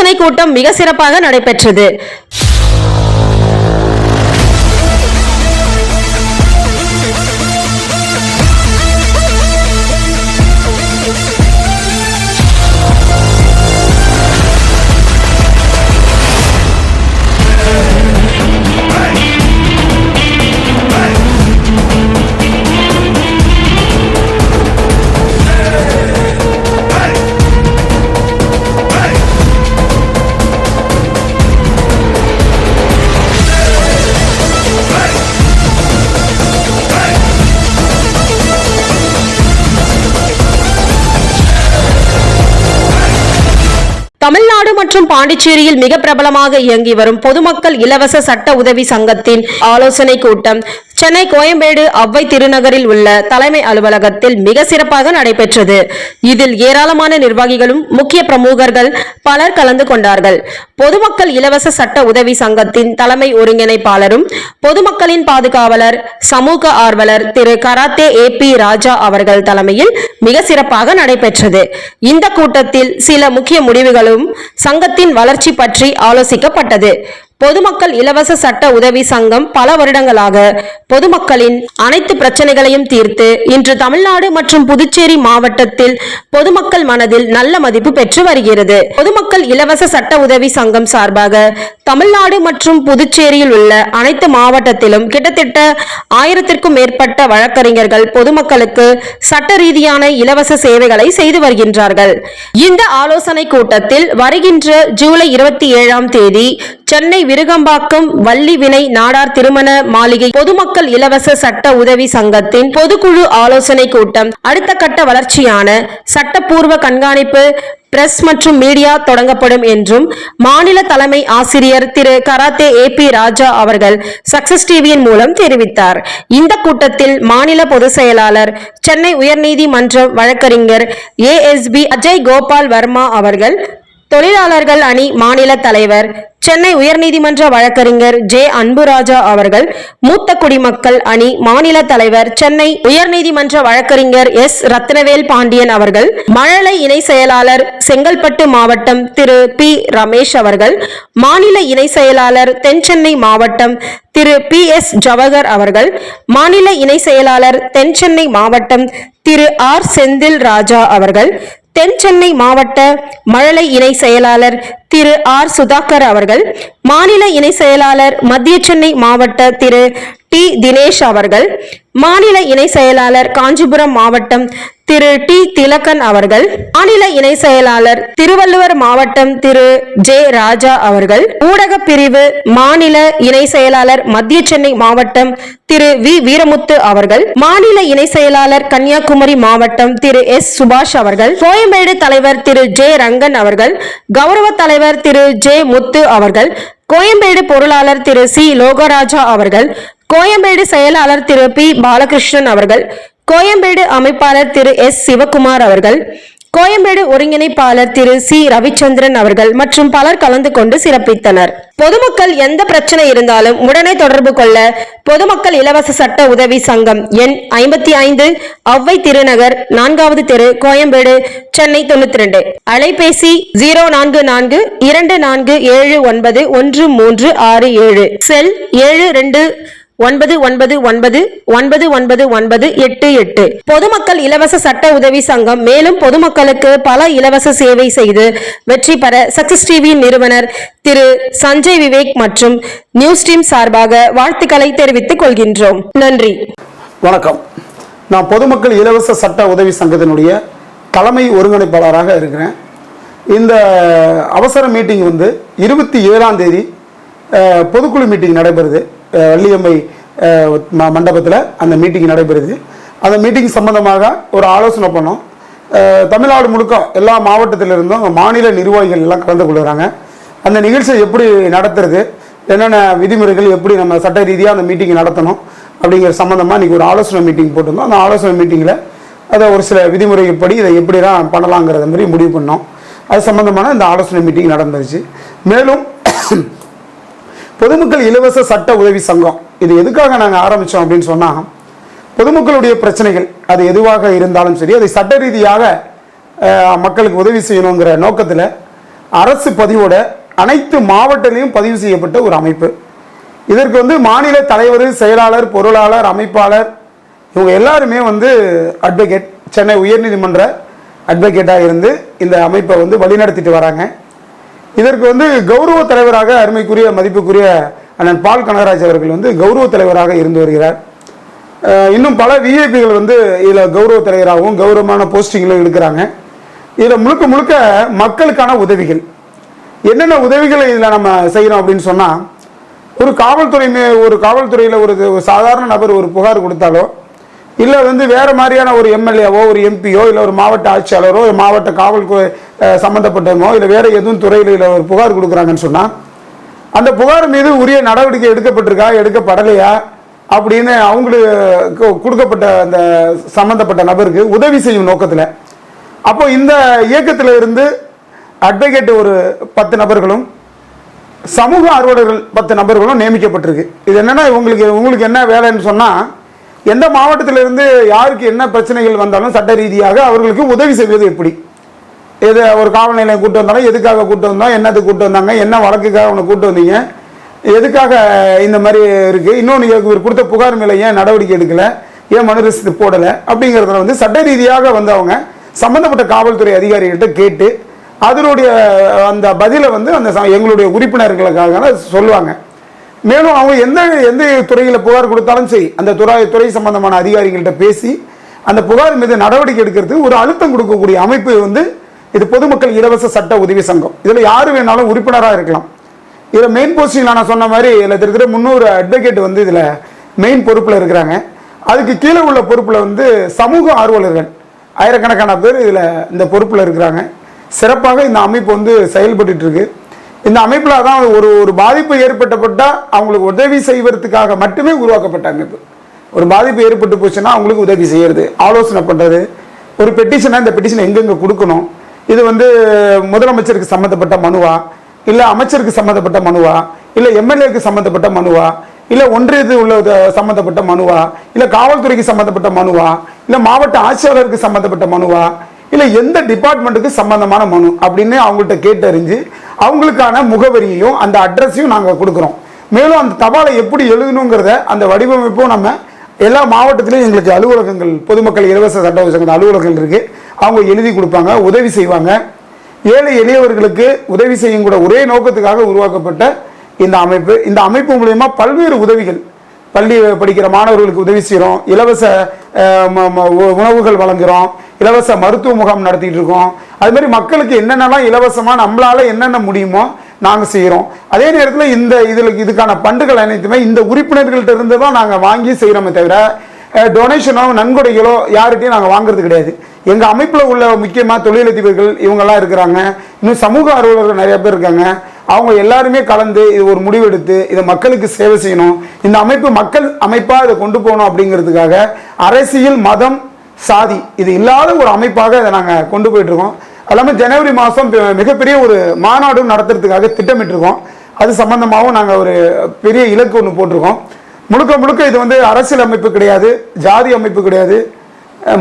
ஆலோசனை கூட்டம் மிக சிறப்பாக நடைபெற்றது. தமிழ்நாடு மற்றும் பாண்டிச்சேரியில் மிக பிரபலமாக இயங்கி வரும் பொதுமக்கள் இலவச சட்ட உதவி சங்கத்தின் ஆலோசனை கூட்டம் சென்னை கோயம்பேடு அவ்வை திருநகரில் உள்ள தலைமை அலுவலகத்தில் மிக சிறப்பாக நடைபெற்றது. இதில் ஏராளமான நிர்வாகிகளும் முக்கிய பிரமுகர்கள் பலர் கலந்து கொண்டார்கள். பொதுமக்கள் இலவச சட்ட உதவி சங்கத்தின் தலைமை ஒருங்கிணைப்பாளரும் பொதுமக்களின் பாதுகாவலர் சமூக ஆர்வலர் திரு கராத்தே ஏ பி ராஜா அவர்கள் தலைமையில் மிக சிறப்பாக நடைபெற்றது. இந்த கூட்டத்தில் சில முக்கிய முடிவுகளும் சங்கத்தின் வளர்ச்சி பற்றி ஆலோசிக்கப்பட்டது. பொதுமக்கள் இலவச சட்ட உதவி சங்கம் பல வருடங்களாக பொதுமக்களின் அனைத்து பிரச்சனைகளையும் தீர்த்து இன்று தமிழ்நாடு மற்றும் புதுச்சேரி மாவட்டத்தில் பொதுமக்கள் மனதில் நல்ல மதிப்பு பெற்று வருகிறது. பொதுமக்கள் இலவச சட்ட உதவி சங்கம் சார்பாக தமிழ்நாடு மற்றும் புதுச்சேரியில் உள்ள அனைத்து மாவட்டத்திலும் கிட்டத்தட்ட ஆயிரத்திற்கும் மேற்பட்ட வழக்கறிஞர்கள் பொதுமக்களுக்கு சட்ட ரீதியான இலவச சேவைகளை செய்து வருகின்றார்கள். இந்த ஆலோசனை கூட்டத்தில் வருகின்ற ஜூலை இருபத்தி ஏழாம் தேதி சென்னை விருகம்பாக்கம் வள்ளி வினை நாடார் திருமண மாளிகை பொதுமக்கள் இலவச சட்ட உதவி சங்கத்தின் பொதுக்குழு ஆலோசனை கூட்டம். அடுத்த கட்ட வளர்ச்சியான சட்டப்பூர்வ கண்காணிப்பு பிரஸ் மற்றும் மீடியா தொடங்கப்படும் என்றும் மாநில தலைமை ஆசிரியர் திரு கராத்தே ஏ பி ராஜா அவர்கள் சக்சஸ் டிவியின் மூலம் தெரிவித்தார். இந்த கூட்டத்தில் மாநில பொதுச் செயலாளர் சென்னை உயர்நீதிமன்ற வழக்கறிஞர் ஏஎஸ்பி அஜய் கோபால் வர்மா அவர்கள் தொழிலாளர்கள் அணி மாநில தலைவர் சென்னை உயர்நீதிமன்ற வழக்கறிஞர் ஜே. அன்புராஜா அவர்கள் மூத்த குடிமக்கள் அணி மாநில தலைவர் சென்னை உயர்நீதிமன்ற வழக்கறிஞர் எஸ். ரத்னவேல் பாண்டியன் அவர்கள் மழலை இணை செயலாளர் செங்கல்பட்டு மாவட்டம் திரு. பி. ரமேஷ் அவர்கள் மாநில இணை செயலாளர் தென்சென்னை மாவட்டம் திரு. பி. எஸ். ஜவஹர் அவர்கள் மாநில இணை செயலாளர் தென்சென்னை மாவட்டம் திரு. ஆர். செந்தில் ராஜா அவர்கள் தென் சென்னை மாவட்ட மழலை இணை செயலாளர் திரு ஆர் சுதாகர் அவர்கள் மாநில இணை செயலாளர் மத்திய சென்னை மாவட்ட திரு டி தினேஷ் அவர்கள் மாநில இணை செயலாளர் காஞ்சிபுரம் மாவட்டம் திரு டி. திலகன் அவர்கள் மாநில இணை செயலாளர் திருவள்ளுவர் மாவட்டம் திரு. ஜே. ராஜா அவர்கள் ஊடக பிரிவு மாநில இணை செயலாளர் மத்திய சென்னை மாவட்டம் திரு. வி. வீரமுத்து அவர்கள் மாநில இணை செயலாளர் கன்னியாகுமரி மாவட்டம் திரு. எஸ். சுபாஷ் அவர்கள் கோயம்பேடு தலைவர் திரு. ஜே. ரங்கன் அவர்கள் கௌரவ தலைவர் திரு. ஜே. முத்து அவர்கள் கோயம்பேடு பொருளாளர் திரு. சி. லோகராஜா அவர்கள் கோயம்பேடு செயலாளர் திரு பி. பாலகிருஷ்ணன் அவர்கள் கோயம்பேடு அமைப்பாளர் திரு எஸ். சிவகுமார் அவர்கள் கோயம்பேடு ஒருங்கிணைப்பாளர் திரு சி. ரவிச்சந்திரன் அவர்கள் மற்றும் பலர் கலந்து கொண்டு சிறப்பித்தனர். பொதுமக்கள் எந்த பிரச்சனை இருந்தாலும் உடனே தொடர்பு கொள்ள பொதுமக்கள் இலவச சட்ட உதவி சங்கம் எண் ஐம்பத்தி ஐந்து அவ்வை திருநகர் நான்காவது தெரு கோயம்பேடு சென்னை தொண்ணூத்தி ரெண்டு அலைபேசி ஜீரோ நான்கு நான்கு இரண்டு நான்கு ஏழு ஒன்பது ஒன்று மூன்று ஆறு ஏழு. செல் ஏழு ரெண்டு ஒன்பது ஒன்பது ஒன்பது ஒன்பது ஒன்பது ஒன்பது எட்டு எட்டு. பொதுமக்கள் இலவச சட்ட உதவி சங்கம். மேலும் பொதுமக்களுக்கு பல இலவச சேவை செய்து வெற்றி பெற சக்சஸ் டிவி நிறுவனர் திரு சஞ்சய் விவேக் மற்றும் நியூஸ் டீம் சார்பாக வாழ்த்துக்களை தெரிவித்துக் கொள்கின்றோம். நன்றி. வணக்கம். நான் பொதுமக்கள் இலவச சட்ட உதவி சங்கத்தினுடைய தலைமை ஒருங்கிணைப்பாளராக இருக்கிறேன். இந்த அவசர மீட்டிங் வந்து இருபத்தி ஏழாம் தேதி பொதுக்குழு மீட்டிங் நடைபெறுது. வள்ளியம்மை மண்டபத்தில் அந்த மீட்டிங் நடைபெறுது. அந்த மீட்டிங் சம்பந்தமாக ஒரு ஆலோசனை பண்ணோம். தமிழ்நாடு முழுக்க எல்லா மாவட்டத்திலிருந்தும் மாநில நிர்வாகிகள் எல்லாம் கலந்து கொள்கிறாங்க. அந்த நிகழ்ச்சியை எப்படி நடத்துறது என்னென்ன விதிமுறைகள் எப்படி நம்ம சட்ட ரீதியாக அந்த மீட்டிங் நடத்தணும் அப்படிங்கிற சம்மந்தமாக இன்றைக்கி ஒரு ஆலோசனை மீட்டிங் போட்டிருந்தோம். அந்த ஆலோசனை மீட்டிங்கில் அதை ஒரு சில விதிமுறைப்படி இதை எப்படிலாம் பண்ணலாங்கிறத மாதிரி முடிவு பண்ணோம். அது சம்மந்தமான இந்த ஆலோசனை மீட்டிங் நடந்துருச்சு. மேலும் பொதுமக்கள் இலவச சட்ட உதவி சங்கம். இது எதுக்காக நாங்கள் ஆரம்பித்தோம் அப்படின்னு சொன்னால் பொதுமக்களுடைய பிரச்சனைகள் அது எதுவாக இருந்தாலும் சரி அதை சட்ட ரீதியாக மக்களுக்கு உதவி செய்யணுங்கிற நோக்கத்தில் அரசு பதிவோட அனைத்து மாவட்டத்திலையும் பதிவு செய்யப்பட்ட ஒரு அமைப்பு. இதற்கு வந்து மாநில தலைவர் செயலாளர் பொருளாளர் அமைப்பாளர் இவங்க எல்லாருமே வந்து அட்வொகேட் சென்னை உயர்நீதிமன்ற அட்வொகேட்டாக இருந்து இந்த அமைப்பை வந்து வழிநடத்திட்டு வராங்க. இதற்கு வந்து கௌரவ தலைவராக அருமைக்குரிய மதிப்புக்குரிய அண்ணன் பால் கனகராஜ் அவர்கள் வந்து கௌரவ தலைவராக இருந்து வருகிறார். இன்னும் பல விஐபிகள் வந்து இதில் கௌரவ தலைவராகவும் கௌரவமான போஸ்டிங்களும் இருக்கிறாங்க. இதில் முழுக்க முழுக்க மக்களுக்கான உதவிகள். என்னென்ன உதவிகளை இதில் நம்ம செய்கிறோம் அப்படின்னு சொன்னால் ஒரு காவல்துறை ஒரு காவல்துறையில் ஒரு சாதாரண நபர் ஒரு புகார் கொடுத்தாலோ இல்லை வந்து வேறு மாதிரியான ஒரு எம்எல்ஏவோ ஒரு எம்பியோ இல்லை ஒரு மாவட்ட ஆட்சியாளரோ ஒரு மாவட்ட காவல் கு- இல்லை வேறு எதுவும் துறையில் இல்லை ஒரு புகார் கொடுக்குறாங்கன்னு சொன்னால் அந்த புகார் மீது உரிய நடவடிக்கை எடுக்கப்பட்டிருக்கா எடுக்கப்படலையா அப்படின்னு அவங்களுக்கு கொடுக்கப்பட்ட அந்த சம்மந்தப்பட்ட நபருக்கு உதவி செய்யும் நோக்கத்தில். அப்போ இந்த இயக்கத்தில் இருந்து அட்வொகேட் ஒரு பத்து நபர்களும் சமூக ஆர்வலர்கள் பத்து நபர்களும் நியமிக்கப்பட்டிருக்கு. இது என்னன்னா உங்களுக்கு உங்களுக்கு என்ன வேலைன்னு சொன்னால் எந்த மாவட்டத்திலிருந்து யாருக்கு என்ன பிரச்சனைகள் வந்தாலும் சட்ட ரீதியாக அவர்களுக்கு உதவி செய்வது எப்படி? எது ஒரு காவல் நிலையம் கூட்டு வந்தாலும் எதுக்காக கூட்டு வந்தோம் என்னத்துக்கு கூட்டு வந்தாங்க என்ன வழக்குக்காக அவனை கூட்டு வந்தீங்க எதுக்காக இந்த மாதிரி இருக்குது இன்னொன்று இவர் கொடுத்த புகார் மேலே ஏன் நடவடிக்கை எடுக்கலை? ஏன் மனு ரசித்து போடலை? அப்படிங்கிறதுல வந்து சட்ட ரீதியாக வந்து அவங்க சம்பந்தப்பட்ட காவல்துறை அதிகாரிகள்கிட்ட கேட்டு அதனுடைய அந்த பதிலை வந்து அந்த எங்களுடைய உறுப்பினர்களுக்காக சொல்லுவாங்க. மேலும் அவங்க எந்த எந்த துறையில் புகார் கொடுத்தாலும் சரி அந்த துறை துறை சம்பந்தமான அதிகாரிகள்கிட்ட பேசி அந்த புகார் மீது நடவடிக்கை எடுக்கிறதுக்கு ஒரு அழுத்தம் கொடுக்கக்கூடிய அமைப்பு வந்து இது பொதுமக்கள் இலவச சட்ட உதவி சங்கம். இதில் யார் வேணாலும் உறுப்பினராக இருக்கலாம். இதில் மெயின் போஸ்டிங்கில் நான் சொன்ன மாதிரி இதில் திருத்திர முந்நூறு அட்வொகேட் வந்து இதில் மெயின் பொறுப்பில் இருக்கிறாங்க. அதுக்கு கீழே உள்ள பொறுப்பில் வந்து சமூக ஆர்வலர்கள். ஆயிரக்கணக்கான பேர் இதில் இந்த பொறுப்பில் இருக்கிறாங்க. சிறப்பாக இந்த அமைப்பு வந்து செயல்பட்டு இருக்கு. இந்த அமைப்பில் தான் ஒரு ஒரு பாதிப்பு ஏற்பட்டப்பட்டால் அவங்களுக்கு உதவி செய்வதற்காக மட்டுமே உருவாக்கப்பட்ட அமைப்பு. ஒரு பாதிப்பு ஏற்பட்டு போச்சுன்னா அவங்களுக்கு உதவி செய்யறது. ஆலோசனை பண்ணுறது ஒரு பெட்டிஷனாக இந்த பெட்டிஷன் எங்கெங்கே கொடுக்கணும்? இது வந்து முதலமைச்சருக்கு சம்மந்தப்பட்ட மனுவா? இல்லை அமைச்சருக்கு சம்மந்தப்பட்ட மனுவா? இல்லை எம்எல்ஏக்கு சம்மந்தப்பட்ட மனுவா? இல்லை ஒன்றியத்தில் உள்ள சம்மந்தப்பட்ட மனுவா? இல்லை காவல்துறைக்கு சம்மந்தப்பட்ட மனுவா? இல்லை மாவட்ட ஆட்சியாளருக்கு சம்மந்தப்பட்ட மனுவா? இல்லை எந்த டிபார்ட்மெண்ட்டுக்கு சம்பந்தமான மனு அப்படின்னு அவங்கள்ட்ட கேட்டறிஞ்சு அவங்களுக்கான முகவரியையும் அந்த அட்ரஸையும் நாங்கள் கொடுக்குறோம். மேலும் அந்த தபாலை எப்படி எழுதணுங்கிறத அந்த வடிவமைப்பும் நம்ம எல்லா மாவட்டத்திலையும் எங்களுக்கு அலுவலகங்கள் பொதுமக்கள் இலவச சட்ட சங்க அலுவலகங்கள் இருக்குது அவங்க எழுதி கொடுப்பாங்க உதவி செய்வாங்க. ஏழை எளியவர்களுக்கு உதவி செய்யும் கூட ஒரே நோக்கத்துக்காக உருவாக்கப்பட்ட இந்த அமைப்பு. இந்த அமைப்பு மூலயமா பல்வேறு உதவிகள் பள்ளி படிக்கிற மாணவர்களுக்கு உதவி செய்கிறோம் இலவச உ- உணவுகள் வழங்குகிறோம் இலவச மருத்துவ முகாம் நடத்திட்டு இருக்கோம். அது மாதிரி மக்களுக்கு என்னென்னலாம் இலவசமாக நம்மளால் என்னென்ன முடியுமோ நாங்கள் செய்கிறோம் அதே நேரத்தில் இந்த இதில் இதுக்கான பண்டுகள் அனைத்துமே இந்த உறுப்பினர்கள்ட்ட இருந்து தான் நாங்கள் வாங்கி செய்கிறோமே தவிர டொனேஷனோ நன்கொடைகளோ யார்கிட்டையும் நாங்கள் வாங்குறது கிடையாது. எங்கள் அமைப்பில் உள்ள முக்கியமாக தொழிலதிபர்கள் இவங்கெல்லாம் இருக்கிறாங்க. இன்னும் சமூக ஆர்வலர்கள் நிறைய பேர் இருக்காங்க. அவங்க எல்லாருமே கலந்து இது ஒரு முடிவெடுத்து இதை மக்களுக்கு சேவை செய்யணும். இந்த அமைப்பு மக்கள் அமைப்பாக இதை கொண்டு போகணும் அப்படிங்கிறதுக்காக அரசியல் மதம் சாதி இது இல்லாத ஒரு அமைப்பாக இதை நாங்கள் கொண்டு போயிட்டுருக்கோம். அல்லாமல் ஜனவரி மாதம் மிகப்பெரிய ஒரு மாநாடும் நடத்துறதுக்காக திட்டமிட்டிருக்கோம். அது சம்பந்தமாகவும் நாங்கள் ஒரு பெரிய இலக்கு ஒன்று போட்டிருக்கோம். முழுக்க முழுக்க இது வந்து அரசியல் அமைப்பு கிடையாது ஜாதி அமைப்பு கிடையாது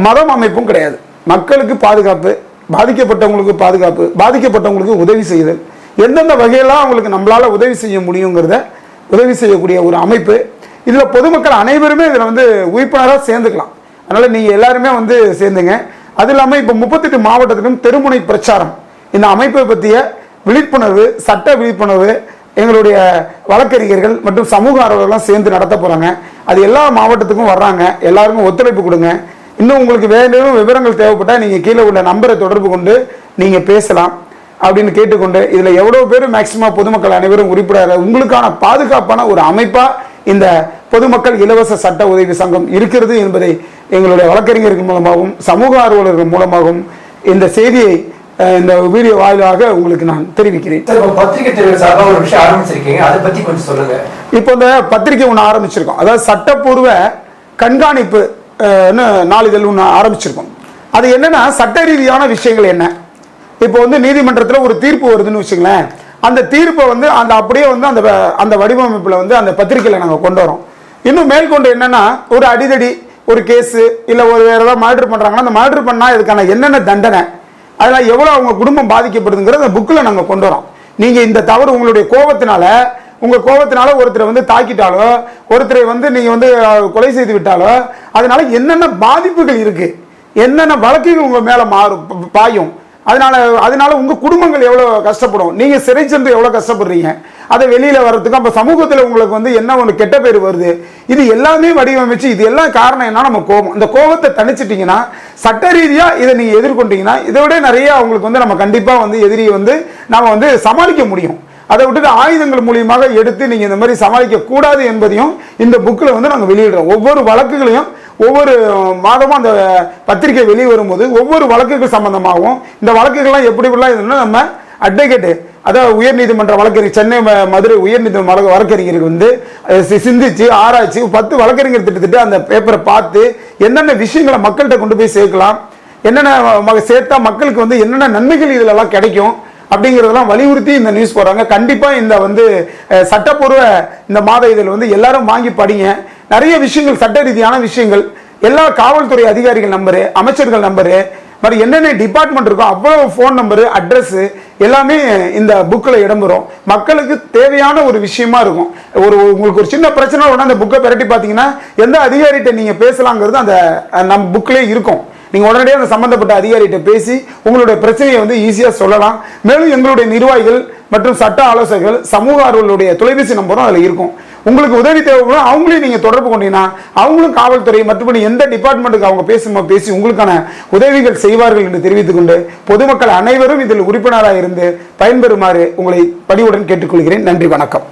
மதம் அமைப்பும் கிடையாது. மக்களுக்கு பாதுகாப்பு பாதிக்கப்பட்டவங்களுக்கு பாதுகாப்பு பாதிக்கப்பட்டவங்களுக்கு உதவி செய்தல். எந்தெந்த வகையெல்லாம் அவங்களுக்கு நம்மளால் உதவி செய்ய முடியுங்கிறத உதவி செய்யக்கூடிய ஒரு அமைப்பு. இதில் பொதுமக்கள் அனைவருமே இதில் வந்து உறுப்பினராக சேர்ந்துக்கலாம். அதனால் நீங்கள் எல்லாருமே வந்து சேர்ந்துங்க. அது இல்லாமல் இப்போ முப்பத்தெட்டு மாவட்டத்திலும் தெருமுனை பிரச்சாரம். இந்த அமைப்பை பற்றிய விழிப்புணர்வு சட்ட விழிப்புணர்வு எங்களுடைய வழக்கறிஞர்கள் மற்றும் சமூக ஆர்வலர்கள்லாம் சேர்ந்து நடத்த போகிறாங்க அது எல்லா மாவட்டத்துக்கும் வர்றாங்க. எல்லாருக்கும் ஒத்துழைப்பு கொடுங்க. இன்னும் உங்களுக்கு வேணும் விவரங்கள் தேவைப்பட்டால் நீங்கள் கீழே உள்ள நம்பரை தொடர்பு கொண்டு நீங்கள் பேசலாம். அப்படின்னு கேட்டுக்கொண்டு இதில் எவ்வளோ பேர் மேக்சிமம் பொதுமக்கள் அனைவரும் உறுப்பினர் உங்களுக்கான பாதுகாப்பான ஒரு அமைப்பாக இந்த பொதுமக்கள் இலவச சட்ட உதவி சங்கம் இருக்கிறது என்பதை எங்களுடைய வழக்கறிஞர்கள் மூலமாகவும் சமூக ஆர்வலர்கள் மூலமாகவும் இந்த செய்தியை இந்த வீடியோ வாயிலாக உங்களுக்கு நான் தெரிவிக்கிறேன். இப்போ பத்திரிகை இந்த பத்திரிக்கை ஒன்று ஆரம்பிச்சிருக்கோம். அதாவது சட்டப்பூர்வ கண்காணிப்பு நாளிதழ் ஒன்று ஆரம்பிச்சிருக்கோம். அது என்னன்னா சட்ட ரீதியான விஷயங்கள் என்ன? இப்போ வந்து நீதிமன்றத்தில் ஒரு தீர்ப்பு வருதுன்னு வச்சுங்களேன் அந்த தீர்ப்பை வந்து அந்த அப்படியே வந்து அந்த வ- அந்த வடிவமைப்பில் வந்து அந்த பத்திரிக்கையில் நாங்கள் கொண்டு வரோம். இன்னும் மேற்கொண்டு என்னென்னா ஒரு அடிதடி ஒரு கேஸு இல்லை ஒரு வேறு ஏதாவது மர்டர் பண்ணுறாங்கன்னா அந்த மர்டர் பண்ணால் இதுக்கான என்னென்ன தண்டனை அதில் எவ்வளோ அவங்க குடும்பம் பாதிக்கப்படுதுங்கிறத அந்த புக்கில் நாங்கள் கொண்டு வரோம். நீங்கள் இந்த தவறு உங்களுடைய கோபத்தினால உங்கள் கோபத்தினால ஒருத்தரை வந்து தாக்கிட்டாலோ ஒருத்தரை வந்து நீங்கள் வந்து கொலை செய்து விட்டாலோ அதனால என்னென்ன பாதிப்புகள் இருக்குது என்னென்ன வழக்குகள் உங்கள் மேலே மாறும் பாயும் அதனால அதனால உங்க குடும்பங்கள் எவ்வளோ கஷ்டப்படும்? நீங்க சிறை சென்று எவ்வளோ கஷ்டப்படுறீங்க? அதை வெளியில வர்றதுக்கு அப்போ சமூகத்தில் உங்களுக்கு வந்து என்ன ஒன்று கெட்ட பேர் வருது? இது எல்லாமே வடிவமைச்சு இது எல்லாம் காரணம் என்ன? நம்ம கோபம். இந்த கோபத்தை தணிச்சிட்டிங்கன்னா சட்ட ரீதியாக இதை நீங்கள் எதிர்கொண்டீங்கன்னா இதை விட நிறைய அவங்களுக்கு வந்து நம்ம கண்டிப்பாக வந்து எதிரியை வந்து நாம் வந்து சமாளிக்க முடியும். அதை விட்டுட்டு ஆயுதங்கள் மூலியமாக எடுத்து நீங்கள் இந்த மாதிரி சமாளிக்க கூடாது என்பதையும் இந்த புக்கில் வந்து நாங்கள் வெளியிடுறோம். ஒவ்வொரு வழக்குகளையும் ஒவ்வொரு மாதமும் அந்த பத்திரிகை வெளியே வரும்போது ஒவ்வொரு வழக்குகள் சம்பந்தமாகவும் இந்த வழக்குகள்லாம் எப்படி எப்படிலாம் இதுன்னா நம்ம அட்வொகேட்டு அதாவது உயர்நீதிமன்ற வழக்கறிஞர் சென்னை மதுரை உயர்நீதிமன்ற வழக்கு வழக்கறிஞர் வந்து சி- சிந்திச்சு ஆராய்ச்சி பத்து வழக்கறிஞர் திட்டத்திட்டு அந்த பேப்பரை பார்த்து என்னென்ன விஷயங்களை மக்கள்கிட்ட கொண்டு போய் சேர்க்கலாம் என்னென்ன சேர்த்தா மக்களுக்கு வந்து என்னென்ன நன்மைகள் இதிலெல்லாம் கிடைக்கும் அப்படிங்கிறதெல்லாம் வலியுறுத்தி இந்த நியூஸ் போடுறாங்க. கண்டிப்பாக இந்த வந்து சட்டப்பூர்வ இந்த மாத இதழ் வந்து எல்லாரும் வாங்கி படிங்க. நிறைய விஷயங்கள் சட்ட ரீதியான விஷயங்கள் எல்லா காவல்துறை அதிகாரிகள் நம்பரு அமைச்சர்கள் நம்பரு மாதிரி என்னென்ன டிபார்ட்மெண்ட் இருக்கோ அவ்வளோ ஃபோன் நம்பரு அட்ரஸ்ஸு எல்லாமே இந்த புக்கில் இடம்பெறும் மக்களுக்கு தேவையான ஒரு விஷயமா இருக்கும். ஒரு உங்களுக்கு ஒரு சின்ன பிரச்சனை உடனே அந்த புக்கை பிரட்டி பார்த்தீங்கன்னா எந்த அதிகாரிகிட்ட நீங்கள் பேசலாங்கிறது அந்த நம் புக்கிலே இருக்கும். நீங்கள் உடனடியாக அந்த சம்மந்தப்பட்ட அதிகாரிகிட்ட பேசி உங்களுடைய பிரச்சனையை வந்து ஈஸியாக சொல்லலாம். மேலும் எங்களுடைய நிர்வாகிகள் மற்றும் சட்ட ஆலோசகர்கள் சமூக ஆர்வலுடைய தொலைபேசி நம்பரும் அதில் இருக்கும். உங்களுக்கு உதவி தேவைப்படும் அவங்களையும் நீங்க தொடர்பு கொண்டீங்கன்னா அவங்களும் காவல்துறை மற்றபடி எந்த டிபார்ட்மெண்ட்டுக்கு அவங்க பேசுமோ பேசி உங்களுக்கான உதவிகள் செய்வார்கள் என்று தெரிவித்துக் கொண்டு பொதுமக்கள் அனைவரும் இதில் உறுப்பினராக இருந்து பயன்பெறுமாறு உங்களை பணிவுடன் கேட்டுக்கொள்கிறேன். நன்றி வணக்கம்.